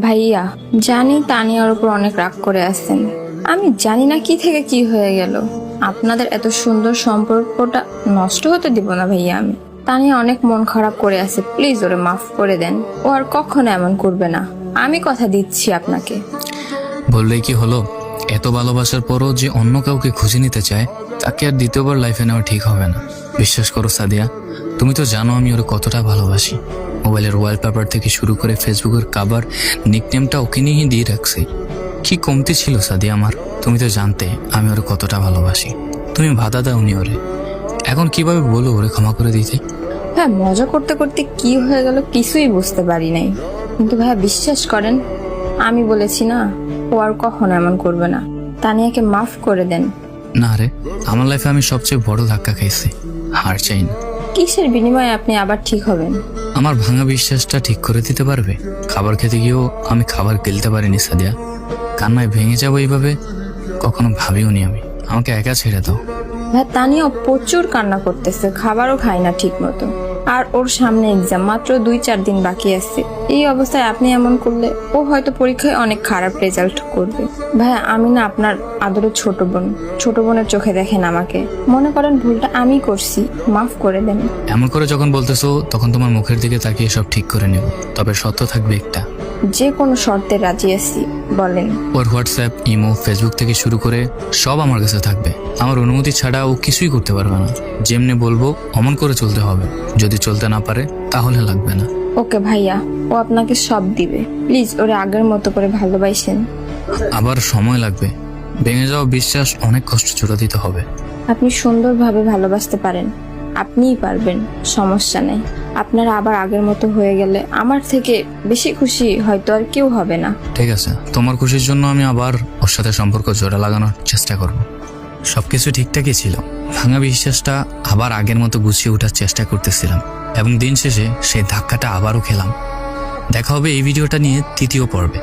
ভাইয়া, জানি তানিয়ার উপর অনেক রাগ করে আছেন। আমি জানি না কি থেকে কি হয়ে গেল। আপনাদের এত সুন্দর সম্পর্কটা নষ্ট হতে দিব না ভাইয়া আমি। তানিয়া অনেক মন খারাপ করে আছে, প্লিজ ওরে মাফ করে দেন। ও আর কখনো এমন করবে না। আমি কথা দিচ্ছি আপনাকে। বললেই কি হলো? এত ভালোবাসার পরও যে অন্য কাউকে খুঁজে নিতে চায়, তাকে আর দ্বিতীয়বার লাইফে নেওয়া ঠিক হবে না। বিশ্বাস করো সাদিয়া তুমি তো জানো আমি ওর কতটা ভালোবাসি। মোবাইলের ওয়ালপেপার থেকে শুরু করে ফেসবুকের কাবার নিকনেমটা ওকে নিয়েই দিয়ে রাখছি। কি কমতি ছিল সাদি আমার তুমি তো জানতে আমি ওর কতটা ভালোবাসি। তুমি বাধা দাওনি ওরে। এখন কীভাবে বলো ওরে ক্ষমা করে দিতে? হ্যাঁ মজা করতে করতে কি হয়ে গেল কিছুই বুঝতে পারি নাই। কিন্তু ভাইয়া বিশ্বাস করেন আমি বলেছি না ও আর কখনো এমন করবে না। তানিয়াকে মাফ করে দেন। না রে আমার লাইফে আমি সবচেয়ে বড় ধাক্কা খাইছি হার চাই না। কিসের বিনিময়ে আপনি আবার ঠিক হবেন? আমার ভাঙা বিশ্বাসটা ঠিক করে দিতে পারবে? খাবার খেতে গিয়েও আমি খাবার গেলতে পারিনি সাদিয়া। কান্নায় ভেঙে যাব এইভাবে? কখনো ভাবিও নি আমি। আমাকে একা ছেড়ে দাও। হ্যাঁ তা নিয়েও প্রচুর কান্না করতেছে। খাবারও খায় না ঠিক মতো আর ওর সামনে এক্সাম মাত্র দুই চার দিন বাকি আছে। এই অবস্থায় আপনি এমন করলে ও হয়তো পরীক্ষায় অনেক খারাপ রেজাল্ট করবে। ভাই আমি না আপনার আদরের ছোট বোন। ছোট বোনের চোখে দেখেন আমাকে। মনে করেন ভুলটা আমি করছি। মাফ করে দেন। এমন করে যখন বলতেছো, তখন তোমার মুখের দিকে তাকিয়ে সব ঠিক করে নেব। তবে সত্য থাকবে একটা। যে কোনো শর্তে রাজি আছি বলেন। ওর হোয়াটসঅ্যাপ ইমো ফেসবুক থেকে শুরু করে সব আমার কাছে থাকবে। আমার অনুমতি ছাড়া ও কিছুই করতে পারবে না। যেমনি বলব অমন করে চলতে হবে। যদি চলতে না পারে তাহলে লাগবে না। ওকে ভাইয়া ও আপনাকে সব দিবে। প্লিজ ওরে আগের মতো করে ভালোবাসেন। আবার সময় লাগবে। ভেঙে যাওয়া বিশ্বাস অনেক কষ্ট জোড়া দিতে হবে। আপনি সুন্দরভাবে ভালোবাসতে পারেন। আপনিই পারবেন সমস্যা নেই। আপনারা আবার আগের মতো হয়ে গেলে আমার থেকে বেশি খুশি হয়তো আর কেউ হবে না। ঠিক আছে। তোমার খুশির জন্য আমি আবার ওর সাথে সম্পর্ক জোড়া লাগানোর চেষ্টা করব। সবকিছু ঠিকঠাকই ছিল। ভাঙা বিশ্বাসটা আবার আগের মতো গুছিয়ে ওঠার চেষ্টা করতেছিলাম এবং দিন শেষে সেই ধাক্কাটা আবারও খেলাম। দেখা হবে এই ভিডিওটা নিয়ে তৃতীয় পর্বে।